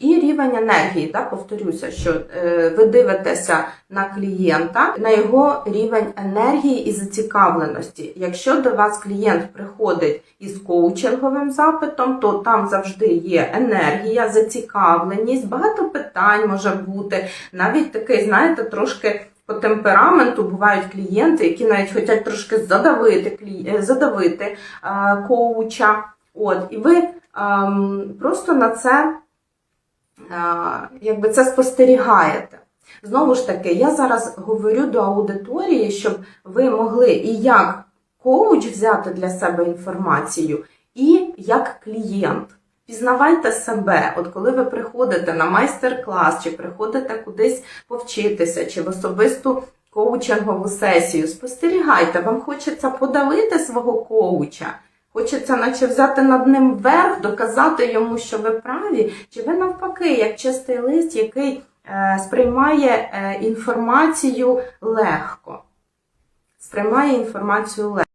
І рівень енергії, да, повторюся, що е, ви дивитеся на клієнта, на його рівень енергії і зацікавленості. Якщо до вас клієнт приходить із коучинговим запитом, то там завжди є енергія, зацікавленість, багато питань може бути. Навіть такий, знаєте, трошки по темпераменту бувають клієнти, які навіть хочуть трошки задавити, клі- е, задавити е, коуча. От, і ви ем, просто на це, е, якби це спостерігаєте. Знову ж таки, я зараз говорю до аудиторії, щоб ви могли і як коуч взяти для себе інформацію, і як клієнт. Пізнавайте себе, от коли ви приходите на майстер-клас, чи приходите кудись повчитися, чи в особисту коучингову сесію, спостерігайте, вам хочеться подавити свого коуча, хочеться наче взяти над ним верх, доказати йому, що ви праві, чи ви навпаки, як чистий лист, який е, сприймає е, інформацію легко. Сприймає інформацію легко.